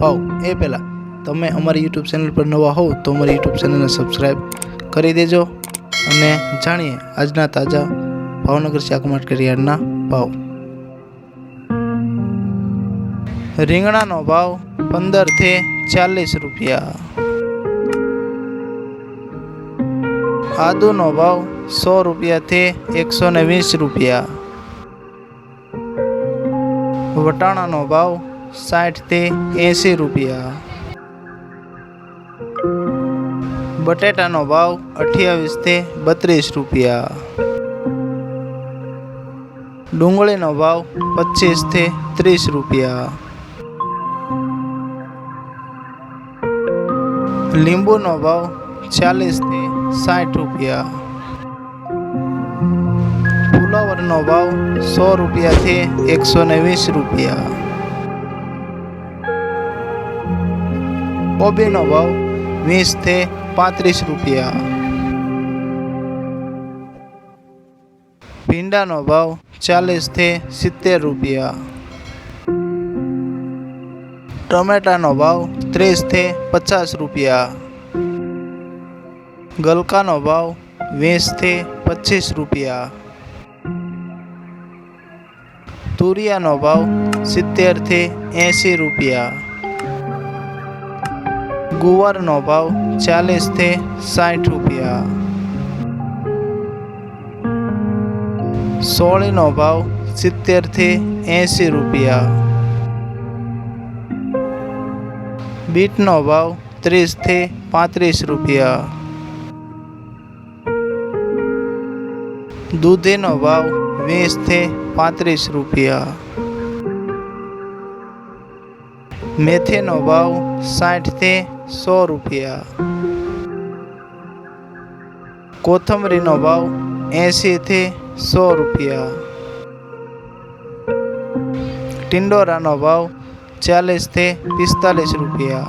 ભાવ એ પહેલાં. તમે અમારી યુટ્યુબ ચેનલ પર નવા હોવ તો અમારી યુટ્યુબ ચેનલને સબસ્ક્રાઈબ કરી દેજો અને જાણીએ આજના તાજા ભાવનગર શાક માર્કેટ ભાવ. રીંગણાનો ભાવ પંદરથી ચાલીસ રૂપિયા. આદુનો ભાવ સો રૂપિયાથી એકસો ને વીસ રૂપિયા. વટાણાનો ભાવ સાઠથી એંસી રૂપિયા. બટેટાનો ભાવ અઠ્યાવીસથી બત્રીસ રૂપિયા. ડુંગળીનો ભાવ પચીસથી ત્રીસ રૂપિયા. લીંબુનો ભાવ ચાલીસથી સાઠ રૂપિયા. ફુલાવરનો ભાવ સો રૂપિયાથી એકસો ને વીસ રૂપિયા. કોબીનો ભાવ વીસથી પાંત્રીસ રૂપિયા ભીંડાનો ભાવ ચાલીસથી સિત્તેર રૂપિયા ટમેટાનો ભાવ ત્રીસથી પચાસ રૂપિયા ગલકાનો ભાવ વીસથી પચીસ રૂપિયા તુરિયાનો ભાવ સિત્તેરથી એંસી રૂપિયા ગુવારનો ભાવ ચાલીસથી સાઠ રૂપિયા. સોળીનો ભાવ સિત્તેરથી એંશી રૂપિયા. બીટનો ભાવ ત્રીસથી પાંત્રીસ રૂપિયા. દૂધીનો ભાવ વીસથી પાંત્રીસ રૂપિયા. મેથીનો ભાવ સાઠથી સો રૂપિયા. કોથમરીનો ભાવ એંશીથી સો રૂપિયા. ટિંડોરાનો ભાવ ચાલીસથી પિસ્તાલીસ રૂપિયા.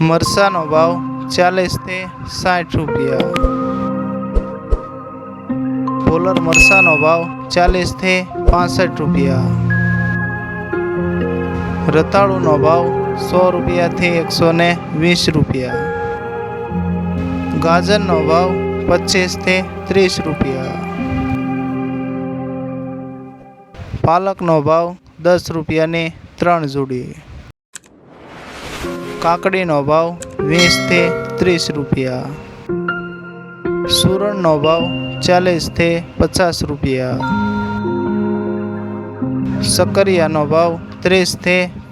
મરસાનો ભાવ ચાલીસથી સાઠ રૂપિયા. પોલર મરસાનો ભાવ ચાલીસથી પાસઠ રૂપિયા. રતાળુનો ભાવ સો રૂપિયાથી એકસો ને વીસ રૂપિયા. ગાજરનો ભાવ પચીસથી ત્રીસ રૂપિયા. પાલકનો ભાવ દસ રૂપિયાની ત્રણ જોડી. કાકડીનો ભાવ વીસથી ત્રીસ રૂપિયા. સુરણનો ભાવ ચાલીસથી પચાસ રૂપિયા. સકરિયાનો ભાવ ત્રીસથી